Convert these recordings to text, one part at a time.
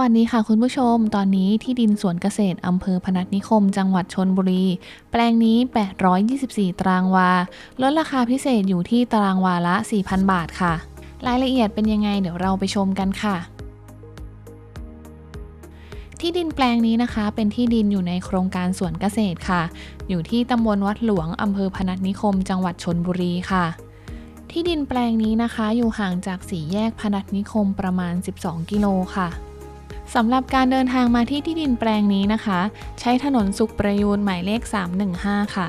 วัสดีค่ะคุณผู้ชม ตอนนี้ที่ดินสวนเกษตรอำเภอพนัสนิคม จังหวัดชนบุรี แปลงนี้ 824 ตารางวา ลดราคาพิเศษอยู่ที่ตารางวาละ 4,000 บาทค่ะ รายละเอียดเป็นยังไงเดี๋ยวเราไปชมกันค่ะที่ดินแปลงนี้นะคะ เป็นที่ดินอยู่ในโครงการสวนเกษตรค่ะ อยู่ที่ตำบลวัดหลวงอำเภอพนัสนิคม จังหวัดชนบุรีค่ะ ที่ดินแปลงนี้นะคะ อยู่ห่างจากสี่แยกพนัสนิคมประมาณ 12 กิโลค่ะ สำหรับการเดินทางมาที่ที่ดินแปลงนี้นะคะ ใช้ถนนสุขประยูนหมายเลข 315 ค่ะ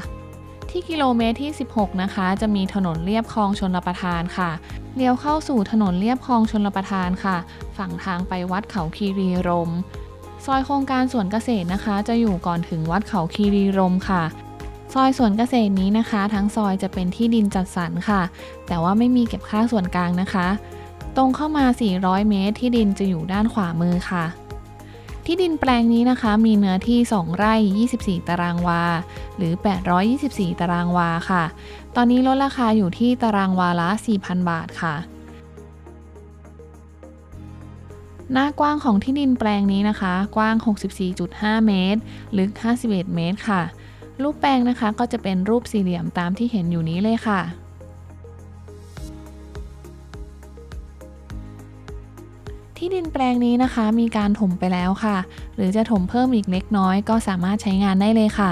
ที่กิโลเมตรที่ 16 นะคะ จะมีถนนเลียบคลองชนประทานค่ะเลี้ยวเข้าสู่ถนนเลียบคลองชนประทานค่ะ ฝั่งทางไปวัดเขาคีรีรม ซอยโครงการสวนเกษตรนะคะ จะอยู่ก่อนถึงวัดเขาคีรีรมค่ะซอยสวนเกษตรนี้นะคะ ทั้งซอยจะเป็นที่ดินจัดสรรค่ะ แต่ว่าไม่มีเก็บค่าส่วนกลางนะคะ ตรงเข้ามา 400 เมตร ที่ดินจะอยู่ด้านขวามือค่ะ ที่ดินแปลงนี้นะคะ มีเนื้อที่ 2 ไร่ 24 ตารางวา หรือ 824 ตารางวาค่ะ ตอนนี้ลดราคาอยู่ที่ตารางวาละ 4,000 บาทค่ะหน้ากว้างของที่ดินแปลงนี้นะคะ กว้าง 64.5 เมตร ลึก 51 เมตรค่ะ รูปแปลงนะคะก็จะเป็นรูปสี่เหลี่ยมตามที่เห็นอยู่นี้เลยค่ะ ที่ดินแปลงนี้นะคะ มีการถมไปแล้วค่ะ หรือจะถมเพิ่มอีกเล็กน้อย ก็สามารถใช้งานได้เลยค่ะ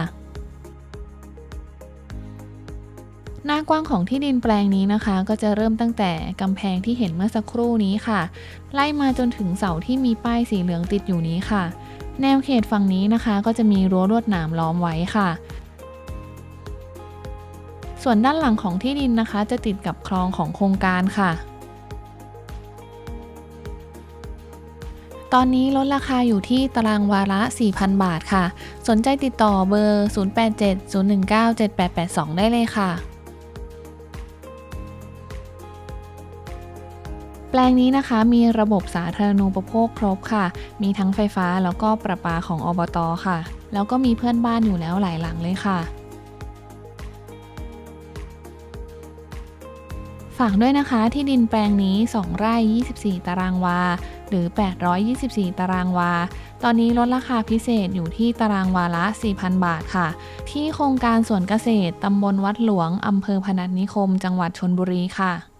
หน้ากว้างของที่ดินแปลงนี้นะคะ ก็จะเริ่มตั้งแต่กำแพงที่เห็นเมื่อสักครู่นี้ค่ะ ไล่มาจนถึงเสาที่มีป้ายสีเหลืองติดอยู่นี้ค่ะ แนวเขตฝั่งนี้นะคะ ก็จะมีรั้วลวดหนามล้อมไว้ค่ะส่วนด้านหลังของที่ดินนะคะ จะติดกับคลองของโครงการค่ะ ตอนนี้ลดราคาอยู่ที่ตารางวาระ 4,000 บาทค่ะ สนใจติดต่อเบอร์ 0870197882 ได้เลยค่ะ แปลงนี้นะคะมีระบบสาธารณูปโภคครบค่ะ มีทั้งไฟฟ้าแล้วก็ประปาของอบตค่ะ แล้วก็มีเพื่อนบ้านอยู่แล้วหลายหลังเลยค่ะฝากด้วยนะคะที่ดินแปลงนี้ 2 ไร่ 24 ตารางวา หรือ 824 ตารางวา ตอนนี้ลดราคาพิเศษอยู่ที่ตารางวาละ 4,000 บาทค่ะ ที่โครงการสวนเกษตรตำบลวัดหลวงอำเภอพนัสนิคม จังหวัดชนบุรีค่ะ